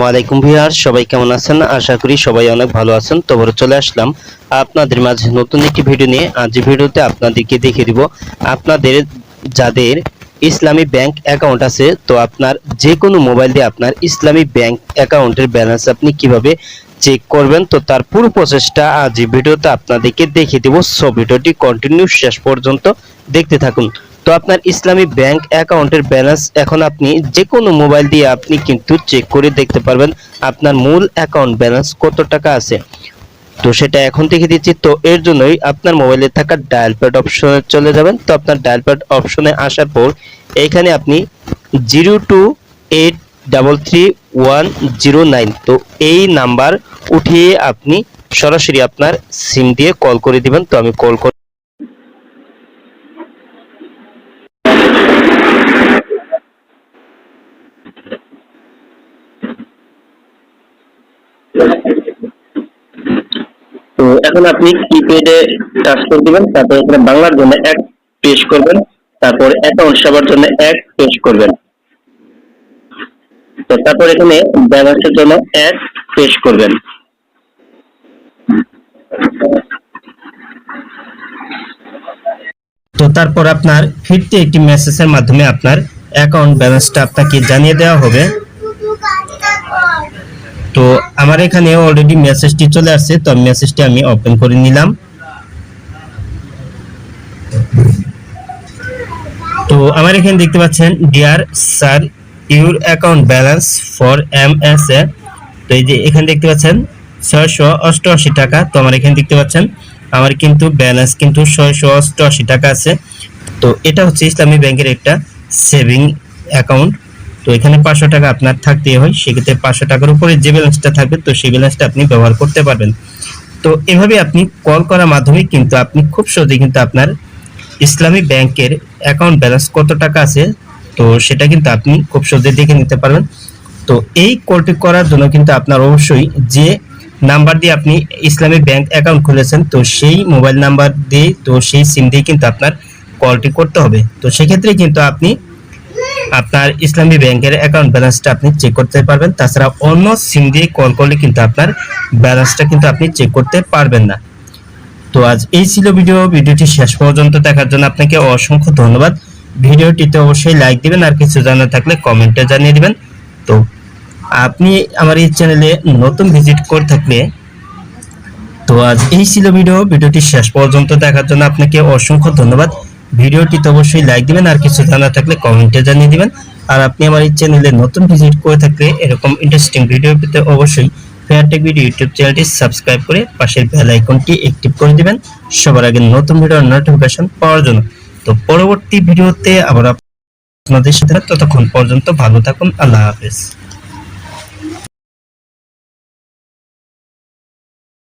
আসসালামু আলাইকুম ভিউয়ার সবাই কেমন আছেন? আশা করি সবাই অনেক ভালো আছেন। তো বড় চলে আসলাম আপনাদের মাঝে নতুন একটি ভিডিও নিয়ে। আজ ভিডিওতে আপনাদেরকে দেখিয়ে দিব আপনাদের, যাদের ইসলামী ব্যাংক অ্যাকাউন্ট আছে, তো আপনার যে কোনো মোবাইল দিয়ে আপনার ইসলামী ব্যাংক অ্যাকাউন্টের ব্যালেন্স আপনি কীভাবে চেক করবেন, তো তার পুরো প্রসেসটা আজ ভিডিওতে আপনাদেরকে দেখিয়ে দেব। সো ভিডিওটি কন্টিনিউ শেষ পর্যন্ত দেখতে থাকুন। তো আপনার ইসলামী ব্যাংক অ্যাকাউন্টের ব্যালেন্স এখন আপনি যে কোনো মোবাইল দিয়ে আপনি কিন্তু চেক করে দেখতে পারবেন আপনার মূল অ্যাকাউন্ট ব্যালেন্স কত টাকা আছে। তো সেটা এখন দেখে দিচ্ছি। তো এর জন্যই আপনার মোবাইলে থাকা ডায়াল প্যাড অপশনে চলে যাবেন। তো আপনার ডায়াল প্যাড অপশনে আসার পর এইখানে আপনি zero two eight double three one zero nine তো এই নাম্বার উঠিয়ে আপনি সরাসরি আপনার সিম দিয়ে কল করে দিবেন। তো আমি কল এখন আপনি কিপ্যাডে টাচ করে দিবেন, তারপর এখানে বাংলার জন্য এক পেশ করবেন, তারপর অ্যাকাউন্ট সেবার জন্য এক পেশ করবেন। তো তারপর এখানে ব্যালেন্সের জন্য এক পেশ করবেন। তো তারপর আপনার ফিরতি একটি মেসেজের মাধ্যমে আপনার অ্যাকাউন্ট ব্যালেন্সটা আপনাকে জানিয়ে দেওয়া হবে। তো আমার এখানে অলরেডি মেসেজটি চলে আসছে, তো মেসেজটি আমি ওপেন করে নিলাম। তো আমার এখানে দেখতে পাচ্ছেন dear sir your account balance for M S A তো এই যে এখানে দেখতে পাচ্ছেন, ছয়শো অষ্টআশি টাকা। তো আমার এখানে দেখতে পাচ্ছেন, আমার কিন্তু ব্যালেন্স কিন্তু ছয়শো অষ্টআশি টাকা আছে। তো এটা হচ্ছে ইসলামী ব্যাংকের একটা সেভিং অ্যাকাউন্ট তো এখানে পাঁচশো টাকা আপনার থাকতেই হয়। সেক্ষেত্রে পাঁচশো টাকার উপরে যে ব্যালেন্সটা থাকবে, তো সেই ব্যালেন্সটা আপনি ব্যবহার করতে পারবেন। তো এভাবে আপনি কল করার মাধ্যমে কিন্তু আপনি খুব সহজেই কিন্তু আপনার ইসলামী ব্যাংকের অ্যাকাউন্ট ব্যালেন্স কত টাকা আছে, তো সেটা কিন্তু আপনি খুব সহজে দেখে নিতে পারবেন। তো এই কলটি করার জন্য কিন্তু আপনার অবশ্যই যে নাম্বার দিয়ে আপনি ইসলামী ব্যাংক অ্যাকাউন্ট খুলেছেন, তো সেই মোবাইল নাম্বার দিয়ে, তো সেই সিম দিয়ে কিন্তু আপনার কলটি করতে হবে। তো সেক্ষেত্রে কিন্তু আপনি আপনার ইসলামী ব্যাংকের অ্যাকাউন্ট ব্যালেন্সটা আপনি চেক করতে পারবেন। তাছাড়া অন্য সিম দিয়ে কল করলে কিন্তু আপনার ব্যালেন্সটা কিন্তু আপনি চেক করতে পারবেন না। তো আজ এই ছিল ভিডিও ভিডিওটি শেষ পর্যন্ত দেখার জন্য আপনাকে অসংখ্য ধন্যবাদ। ভিডিওটিতে অবশ্যই লাইক দিবেন আর কিছু জানা থাকলে কমেন্টে জানিয়ে দিবেন। তো আপনি আমার এই চ্যানেলে নতুন ভিজিট করে থাকলে, তো আজ এই ছিল ভিডিও ভিডিওটি শেষ পর্যন্ত দেখার জন্য আপনাকে অসংখ্য ধন্যবাদ। ভিডিওটিতে অবশ্যই লাইক দিবেন, আর কিছু জানার থাকলে কমেন্টে জানিয়ে দিবেন। আর আপনি আমার এই চ্যানেলে নতুন ভিজিট করে থাকলে এরকম ইন্টারেস্টিং ভিডিও পেতে অবশ্যই ফেয়ারটেক ভিডিও ইউটিউব চ্যানেলটি সাবস্ক্রাইব করে পাশের বেল আইকনটি অ্যাক্টিভ করে দিবেন। সবার আগে নতুন ভিডিওর নোটিফিকেশন পাওয়ার জন্য। তো পরবর্তী ভিডিওতে আবার আপনাদের সাথে ততক্ষণ পর্যন্ত ভালো থাকুন, আল্লাহ হাফেজ।